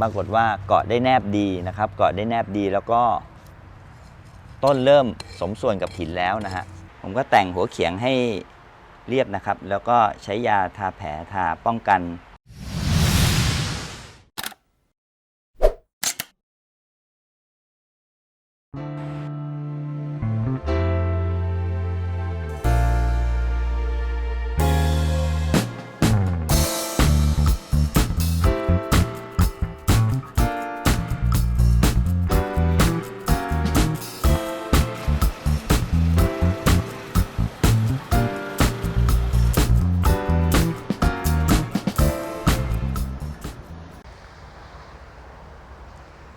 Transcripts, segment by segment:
ปรากฏว่าเกาะได้แนบดีนะครับ เกาะได้แนบดีแล้วก็ ต้นเริ่มสมส่วนกับหินแล้วนะฮะผมก็แต่งหัวเขียงให้เรียบนะครับ แล้วก็ใช้ยาทาแผลทาป้องกัน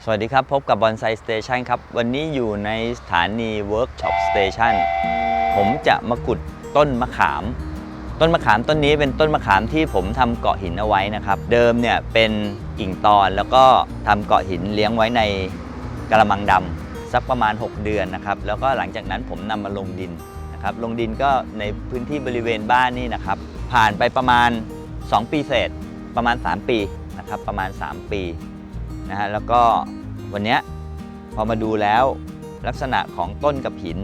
วัสดีครับ พบกับบอนไซสเตชันครับ วันนี้อยู่ในสถานีเวิร์กช็อปสเตชันผมจะมาขุดต้นมะขาม ต้นมะขามต้นนี้เป็นต้นมะขามที่ผมทำเกาะหินเอาไว้นะครับ เดิมเนี่ยเป็นกิ่งตอนแล้วก็ทำเกาะหินเลี้ยงไว้ในกระมังดำสักประมาณ 6 เดือนนะครับ แล้วก็หลังจากนั้นผมนำมาลงดินนะครับ ลงดินก็ในพื้นที่บริเวณบ้านนี่นะครับ ผ่านไปประมาณ 2 ปีเศษ ประมาณ 3 ปีนะครับ ประมาณ 3 ปีนะฮะแล้วก็ วันนี้พอมาดูแล้วลักษณะของต้นกับหิน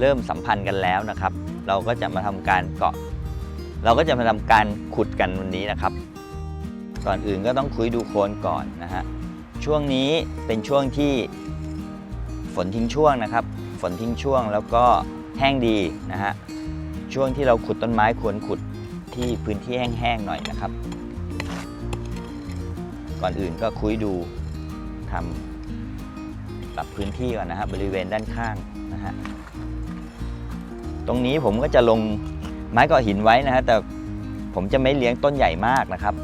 เริ่มสัมพันธ์กันแล้วนะครับ เราก็จะมาทำการเกาะ เราก็จะมาทำการขุดกันวันนี้นะครับ ก่อนอื่นก็ต้องคุยดูโคนก่อนนะฮะช่วงนี้เป็นช่วงที่ฝนทิ้งช่วงนะครับ ฝนทิ้งช่วงแล้วก็แห้งดีนะฮะช่วงที่เราขุดต้นไม้ควรขุดที่พื้นที่แห้งๆหน่อยนะครับ ก่อนอื่นก็คุยดูทำ ปรับพื้นที่ก่อนนะฮะบริเวณด้านข้างนะฮะตรงนี้ผมก็จะลงไม้ก่อหินไว้นะฮะแต่ผมจะไม่เลี้ยงต้นใหญ่มากนะครับ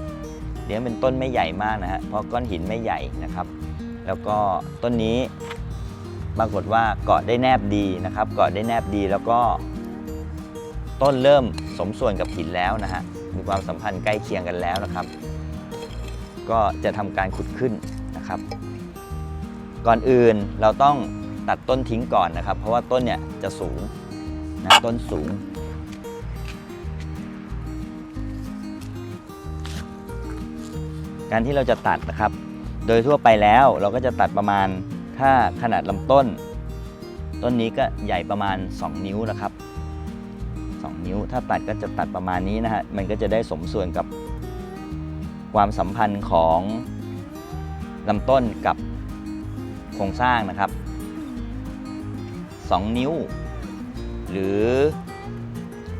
เลี้ยงเป็นต้นไม่ใหญ่มากนะฮะเพราะก้อนหินไม่ใหญ่นะครับ แล้วก็ต้นนี้ปรากฏว่าเกาะได้แนบดีนะครับ เกาะได้แนบดีแล้วก็ ต้นเริ่มสมส่วนกับหินแล้วนะฮะมีความสัมพันธ์ใกล้เคียงกันแล้วนะครับ ก็จะทำการขุดขึ้นนะครับ ก่อนอื่นเราต้องตัดต้นทิ้งก่อนนะครับ เพราะว่าต้นเนี่ยจะสูงนะต้นสูง การที่เราจะตัดนะครับ โดยทั่วไปแล้วเราก็จะตัดประมาณถ้าขนาดลำต้น ต้นนี้ก็ใหญ่ประมาณ 2 นิ้วนะครับ 2 นิ้วถ้าตัดก็จะตัดประมาณนี้นะฮะมันก็จะได้สมส่วนกับความสัมพันธ์ของลำต้นกับ โครงสร้างนะครับ 2 นิ้ว หรือ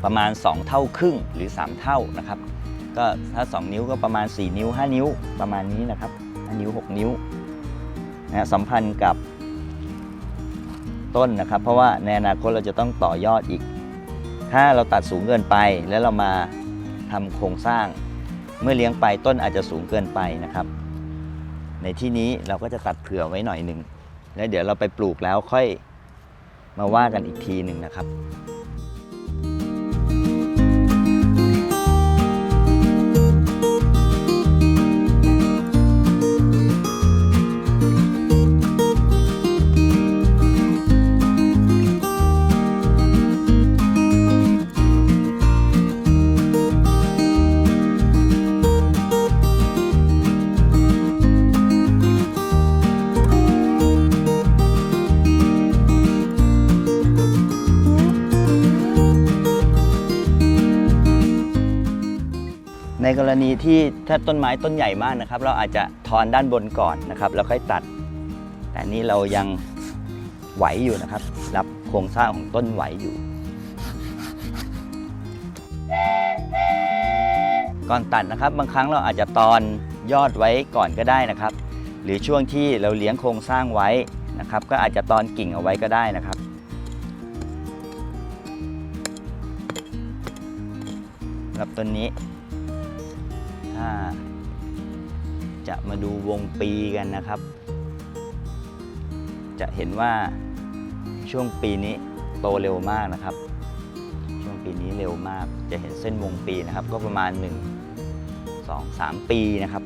ประมาณ 2 เท่าครึ่งหรือ 3 เท่านะครับ ก็ถ้า 2 นิ้วก็ประมาณ 4 นิ้ว 5 นิ้วประมาณนี้นะครับ5นิ้ว 6 นิ้วนะสัมพันธ์กับต้นนะครับ เพราะว่าในอนาคตเราจะต้องต่อยอดอีก ถ้าเราตัดสูงเกินไปแล้วเรามาทำโครงสร้าง เมื่อเลี้ยงไปต้นอาจจะสูงเกินไปนะครับ ในที่นี้เราก็จะตัดเผื่อไว้หน่อยหนึ่งแล้วเดี๋ยวเราไปปลูกแล้วค่อยมาว่ากันอีกทีหนึ่งนะครับ กรณีที่ถ้าต้นไม้ต้นใหญ่มากนะครับ เราอาจจะทอนด้านบนก่อนนะครับแล้วค่อยตัด แต่นี่เรายังไหวอยู่นะครับ รับโครงสร้างของต้นไหวอยู่ ก่อนตัดนะครับ บางครั้งเราอาจจะตอนยอดไว้ก่อนก็ได้นะครับ หรือช่วงที่เราเลี้ยงโครงสร้างไว้นะครับ ก็อาจจะตอนกิ่งเอาไว้ก็ได้นะครับกับต้นนี้ ถ้า จะมาดูวงปีกันนะครับ จะเห็นว่าช่วงปีนี้โตเร็วมากนะครับ ช่วงปีนี้เร็วมากจะเห็นเส้นวงปีนะครับ ก็ประมาณ 1 2 3 ปีนะครับ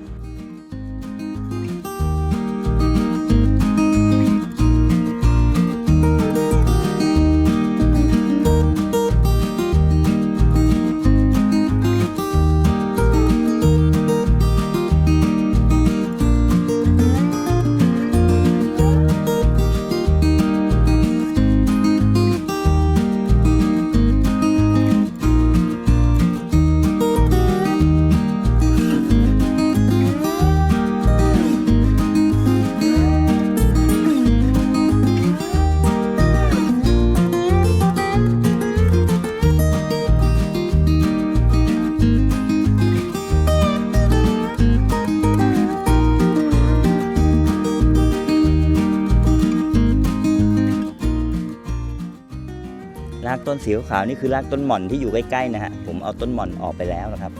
ต้นสีขาวนี่คือรากต้นหม่อนที่อยู่ใกล้ๆนะฮะผมเอาต้นหม่อนออกไปแล้วนะครับ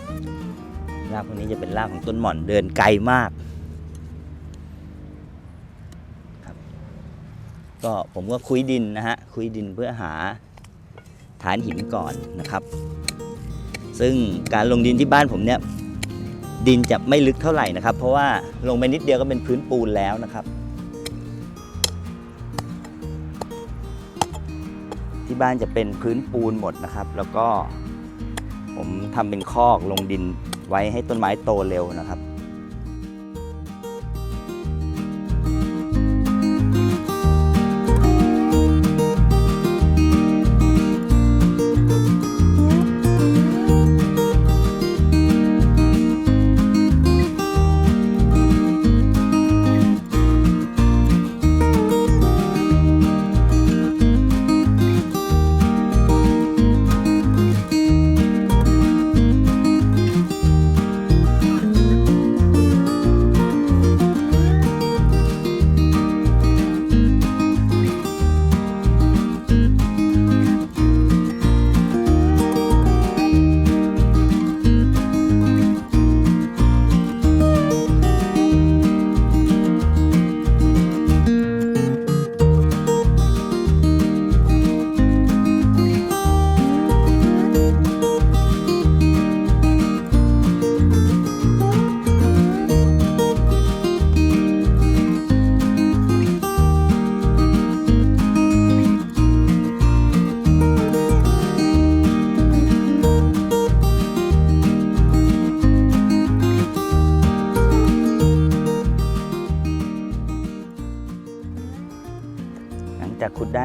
รากพวกนี้จะเป็นรากของต้นหม่อนเดินไกลมากครับก็ผมก็คุยดินนะฮะคุยดินเพื่อหาฐานหินก่อนนะครับ ซึ่งการลงดินที่บ้านผมเนี่ยดินจะไม่ลึกเท่าไหร่นะครับ เพราะว่าลงไปนิดเดียวก็เป็นพื้นปูนแล้วนะครับ ที่บ้านจะเป็นพื้นปูนหมดนะครับ แล้วก็ ผมทำเป็นคอกลงดินไว้ให้ต้นไม้โตเร็วนะครับ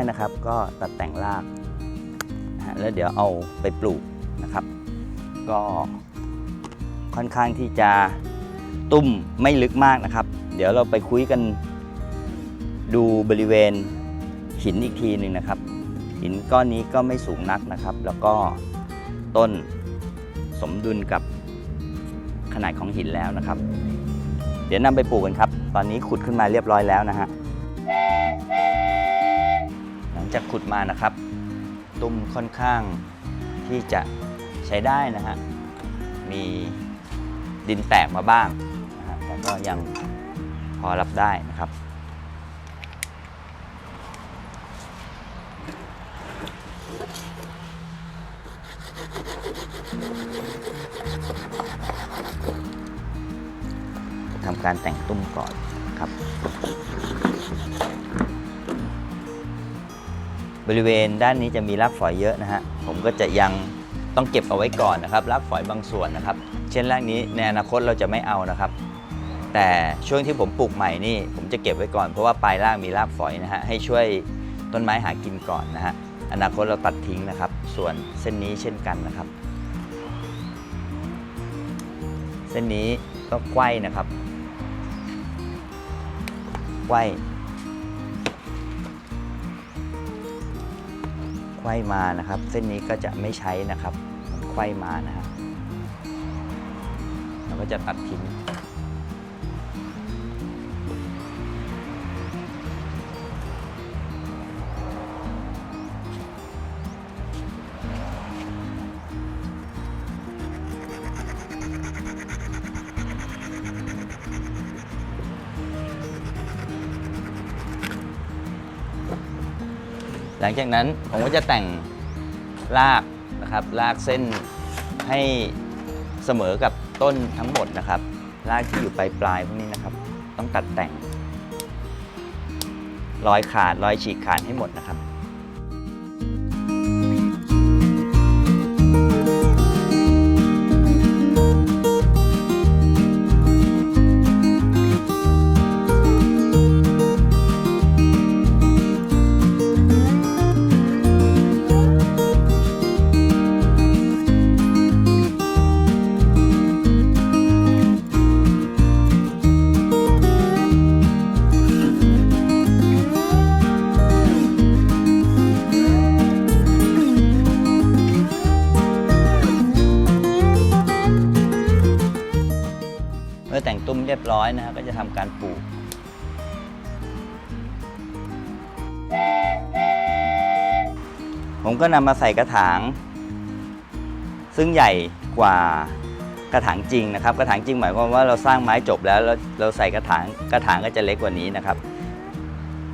นะครับ ก็ตัดแต่งรากนะแล้วเดี๋ยวเอาไปปลูกนะครับ ก็ค่อนข้างที่จะตุ้มไม่ลึกมากนะครับ เดี๋ยวเราไปคุยกันดูบริเวณหินอีกทีหนึ่งนะครับ หินก้อนนี้ก็ไม่สูงนักนะครับ แล้วก็ต้นสมดุลกับขนาดของหินแล้วนะครับ เดี๋ยวนำไปปลูกกันครับ ตอนนี้ขุดขึ้นมาเรียบร้อยแล้วนะฮะ จากขุดมานะครับ ตุ้มค่อนข้างที่จะใช้ได้นะฮะ มีดินแตกมาบ้างนะฮะแต่ก็ยังพอรับได้นะครับทำการแต่งตุ้มก่อนครับ บริเวณด้านนี้จะมีรากฝอยเยอะนะฮะ ผมก็จะยังต้องเก็บเอาไว้ก่อนนะครับรากฝอยบางส่วนนะครับ เช่นรากนี้ในอนาคตเราจะไม่เอานะครับ แต่ช่วงที่ผมปลูกใหม่นี่ ผมจะเก็บไว้ก่อนเพราะว่าปลายรากมีรากฝอยนะฮะให้ช่วยต้นไม้หากินก่อนนะฮะอนาคตเราตัดทิ้งนะครับ ส่วนเส้นนี้เช่นกันนะครับ เส้นนี้ก็ไขว้นะครับไขว้ ไขว้มานะครับ เส้นนี้ก็จะไม่ใช้นะครับไขว้มานะครับเราก็จะตัดทิ้ง หลังจากนั้นผมก็จะแต่งรากนะครับรากเส้นให้เสมอกับต้นทั้งหมดนะครับรากที่อยู่ปลายปลายพวกนี้นะครับ ต้องตัดแต่งรอยขาดรอยฉีกขาดให้หมดนะครับ เรียบร้อยนะฮะก็จะทำการปลูกผมก็นำมาใส่กระถาง ซึ่งใหญ่กว่ากระถางจริงนะครับ กระถางจริงหมายความว่าเราสร้างไม้จบแล้วเราเราใส่กระถางกระถางก็จะเล็กกว่านี้นะครับ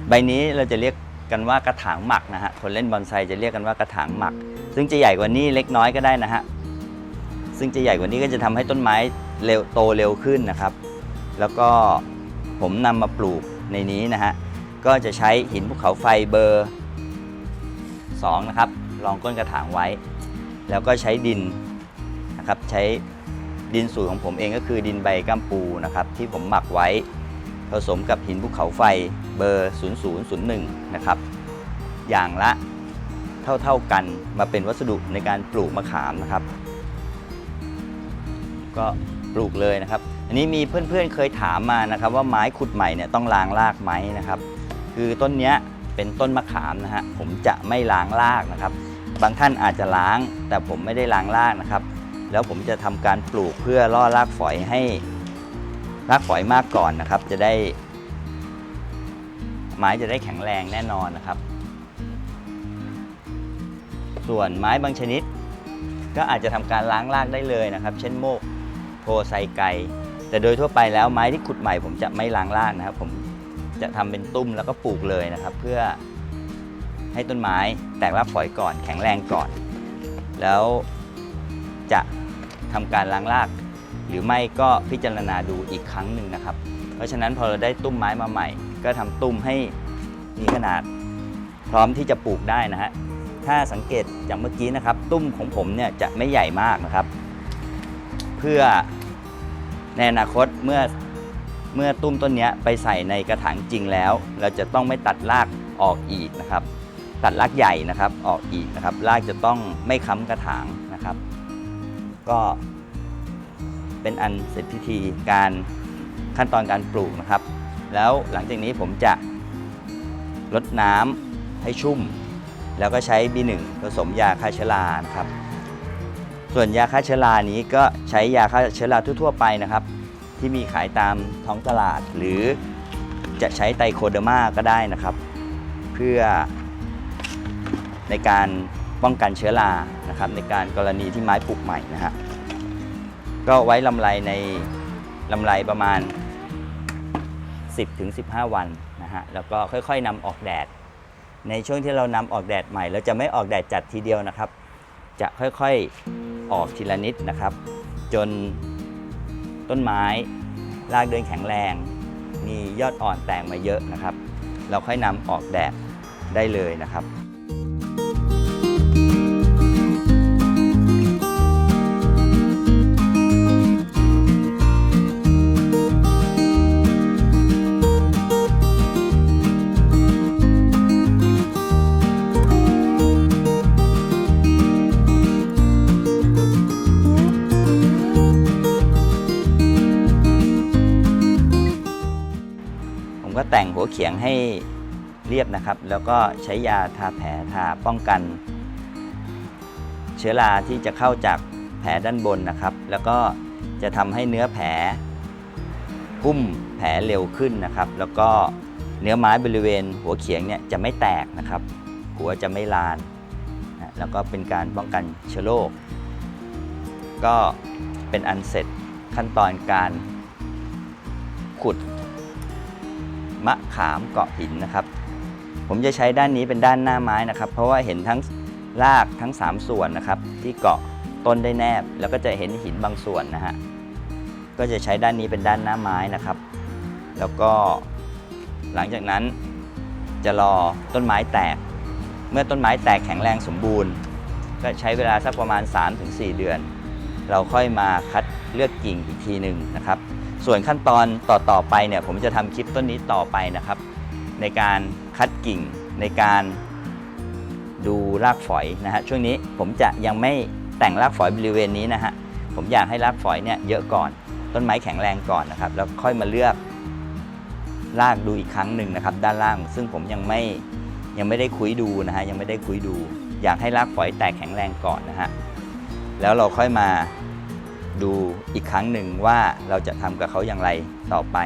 ใบนี้เราจะเรียกกันว่ากระถางหมักนะฮะคนเล่นบอนไซจะเรียกกันว่ากระถางหมัก ซึ่งจะใหญ่กว่านี้เล็กน้อยก็ได้นะฮะซึ่งจะใหญ่กว่านี้ก็จะทำให้ต้นไม้เร็วโตเร็วขึ้นนะครับ แล้วก็ผมนำมาปลูกในนี้นะฮะ ก็จะใช้หินภูเขาไฟเบอร์ 2 นะครับรองก้นกระถางไว้ แล้วก็ใช้ดินนะครับใช้ดินสูตรของผมเองก็คือดินใบกัมปูนะครับที่ผมหมักไว้ผสมกับหินภูเขาไฟเบอร์ 0001 นะครับ อย่างละเท่าๆกันมาเป็นวัสดุในการปลูกมะขามนะครับ ก็ปลูกเลยนะครับ อันนี้มีเพื่อนๆเคยถามมานะครับ ว่าไม้ขุดใหม่เนี่ยต้องล้างรากไหมนะครับ คือต้นเนี้ยเป็นต้นมะขามนะฮะผมจะไม่ล้างรากนะครับ บางท่านอาจจะล้างแต่ผมไม่ได้ล้างรากนะครับ แล้วผมจะทำการปลูกเพื่อล่อรากฝอยให้รากฝอยมากก่อนนะครับ จะได้ ไม้จะได้แข็งแรงแน่นอนนะครับ ส่วนไม้บางชนิด ก็อาจจะทำการล้างรากได้เลยนะครับ เช่นโมกโพไซไก แต่โดยทั่วไปแล้วไม้ที่ขุดใหม่ผมจะไม่ล้างรากนะครับ ผมจะทำเป็นตุ้มแล้วก็ปลูกเลยนะครับ เพื่อให้ต้นไม้แตกรากฝอยก่อน แข็งแรงก่อน แล้วจะทำการล้างราก หรือไม่ก็พิจารณาดูอีกครั้งหนึ่งนะครับ เพราะฉะนั้นพอเราได้ตุ้มไม้มาใหม่ ก็ทำตุ้มให้มีขนาดพร้อมที่จะปลูกได้นะฮะถ้าสังเกตอย่างเมื่อกี้นะครับ ตุ้มของผมเนี่ยจะไม่ใหญ่มากนะครับ เพื่อ ในอนาคตเมื่อเมื่อตุ้มต้นนี้ไปใส่ในกระถางจริงแล้ว เราจะต้องไม่ตัดรากออกอีกนะครับ ตัดรากใหญ่นะครับออกอีกนะครับรากจะต้องไม่ค้ำกระถางนะครับ ก็เป็นอันเสร็จพิธีการขั้นตอนการปลูกนะครับ แล้วหลังจากนี้ผมจะลดน้ำให้ชุ่ม แล้วก็ใช้ B1 ผสมยาฆ่าเชื้อรานะครับ ส่วนยาฆ่าเชื้อรานี้ก็ใช้ยาฆ่าเชื้อราทั่ว ๆ ไปนะครับ ที่มีขายตามท้องตลาด หรือจะใช้ไตรโคเดอร์มาก็ได้นะครับ เพื่อในการป้องกันเชื้อรานะครับ ในการกรณีที่ไม้ปลูกใหม่นะฮะก็ไว้ลำไรในลำไรประมาณ 10-15 วันนะฮะแล้วก็ค่อยๆนำออกแดด ในช่วงที่เรานำออกแดดใหม่ เราจะไม่ออกแดดจัดทีเดียวนะครับ จะค่อยๆ ออกทีละนิดนะครับ จนต้นไม้รากเดินแข็งแรง มียอดอ่อนแตกมาเยอะนะครับ เราค่อยนำออกแดดได้เลยนะครับ แต่งหัวเขียงให้เรียบนะครับ แล้วก็ใช้ยาทาแผลทาป้องกัน เชื้อราที่จะเข้าจากแผลด้านบนนะครับ แล้วก็จะทำให้เนื้อแผลพุ่มแผลเร็วขึ้นนะครับ แล้วก็เนื้อไม้บริเวณหัวเขียงเนี่ยจะไม่แตกนะครับ หัวจะไม่ลานนะแล้วก็เป็นการป้องกันเชื้อโรคก็เป็นอันเสร็จขั้นตอนการขุด มะขามเกาะหินนะครับ ผมจะใช้ด้านนี้เป็นด้านหน้าไม้นะครับ เพราะว่าเห็นทั้งรากทั้ง 3 ส่วนนะครับ ที่เกาะต้นได้แนบ แล้วก็จะเห็นหินบางส่วนนะฮะก็จะใช้ด้านนี้เป็นด้านหน้าไม้นะครับ แล้วก็หลังจากนั้นจะรอต้นไม้แตก เมื่อต้นไม้แตกแข็งแรงสมบูรณ์ ก็ใช้เวลาสักประมาณ 3-4 เดือน เราค่อยมาคัดเลือกกิ่งอีกทีหนึ่งนะครับ ส่วนขั้นตอนต่อต่อไปเนี่ยผมจะทำคลิปต้นนี้ต่อไปนะครับ ในการคัดกิ่งในการดูรากฝอยนะฮะช่วงนี้ผมจะยังไม่แต่งรากฝอยบริเวณนี้นะฮะผมอยากให้รากฝอยเนี่ยเยอะก่อน ต้นไม้แข็งแรงก่อนนะครับ แล้วค่อยมาเลือกรากดูอีกครั้งหนึ่งนะครับ ด้านล่าง ซึ่งผมยังไม่ยังไม่ได้คุยดูนะฮะยังไม่ได้คุยดู อยากให้รากฝอยแตกแข็งแรงก่อนนะฮะแล้วเราค่อยมา ดูอีกครั้งหนึ่งว่าเราจะทำกับเขาอย่างไรต่อไป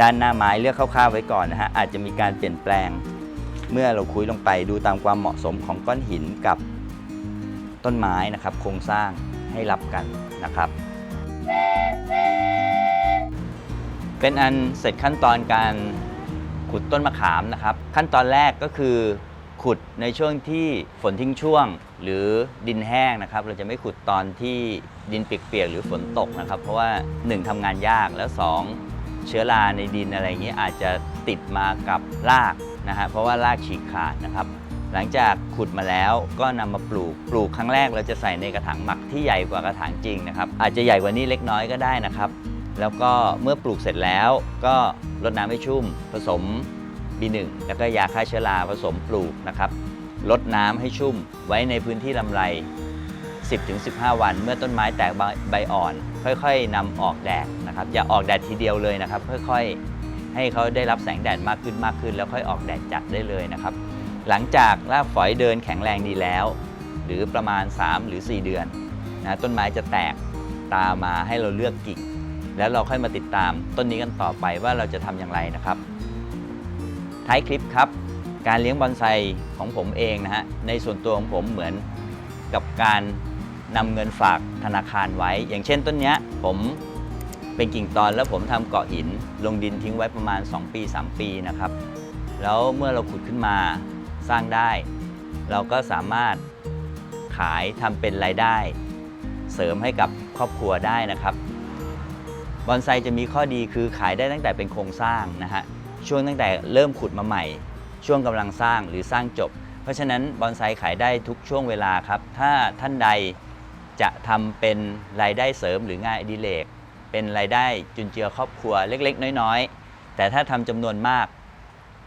ด้านหน้าไม้เลือกคร่าวๆไว้ก่อนนะฮะอาจจะมีการเปลี่ยนแปลง เมื่อเราคุยลงไปดูตามความเหมาะสมของก้อนหินกับต้นไม้นะครับ โครงสร้างให้รับกันนะครับ เป็นอันเสร็จขั้นตอนการขุดต้นมะขามนะครับ ขั้นตอนแรกก็คือขุดในช่วงที่ฝนทิ้งช่วง หรือดินแห้งนะครับ เราจะไม่ขุดตอนที่ ดินเปียกๆหรือฝนตกนะครับ เพราะว่า 1ทำงานยากแล้ว 2 เชื้อราในดินอะไรอย่างนี้อาจจะติดมากับรากนะฮะเพราะว่ารากฉีกขาดนะครับ หลังจากขุดมาแล้วก็นำมาปลูก ปลูกครั้งแรกเราจะใส่ในกระถางหมักที่ใหญ่กว่ากระถางจริงนะครับ อาจจะใหญ่กว่านี้เล็กน้อยก็ได้นะครับ แล้วก็เมื่อปลูกเสร็จแล้วก็รดน้ำให้ชุ่ม ผสม B1 แล้วก็ยาฆ่าเชื้อราผสมปลูกนะครับลดน้ำให้ชุ่มไว้ในพื้นที่ลำไร 10-15 วัน เมื่อต้นไม้แตกใบอ่อน ค่อยๆนำออกแดดนะครับอย่าออกแดดทีเดียวเลยนะครับ ค่อยๆ ให้เขาได้รับแสงแดดมากขึ้นมากขึ้น แล้วค่อยออกแดดจัดได้เลยนะครับ หลังจากรากฝอยเดินแข็งแรงดีแล้ว หรือประมาณ 3 หรือ 4 เดือนนะต้นไม้จะแตกตามมาให้เราเลือกกิ่งแล้วเราค่อยมาติดตามต้นนี้กันต่อไปว่าเราจะทำอย่างไรนะครับ ท้ายคลิปครับ การเลี้ยงบอนไซของผมเองนะฮะในส่วนตัวของผมเหมือนกับการ นำเงินฝากธนาคารไว้ อย่างเช่นต้นเนี้ยผมเป็นกิ่งตอนแล้วผมทำเกาะหิน ลงดินทิ้งไว้ประมาณ 2 ปี 3 ปีนะครับ แล้วเมื่อเราขุดขึ้นมาสร้างได้ เราก็สามารถขายทำเป็นรายได้ เสริมให้กับครอบครัวได้นะครับบอนไซจะมีข้อดีคือขายได้ตั้งแต่เป็นโครงสร้างนะฮะช่วงตั้งแต่เริ่มขุดมาใหม่ ช่วงกำลังสร้างหรือสร้างจบ เพราะฉะนั้นบอนไซขายได้ทุกช่วงเวลาครับ ถ้าท่านใด จะทำเป็นรายได้เสริมหรืองานอดิเรกเป็นรายได้จุนเจือครอบครัวเล็ก ๆ น้อยๆ แต่ถ้าทำจำนวนมาก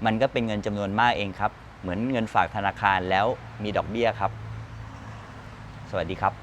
มันก็เป็นเงินจำนวนมากเองครับ เหมือนเงินฝากธนาคารแล้วมีดอกเบี้ยครับ สวัสดีครับ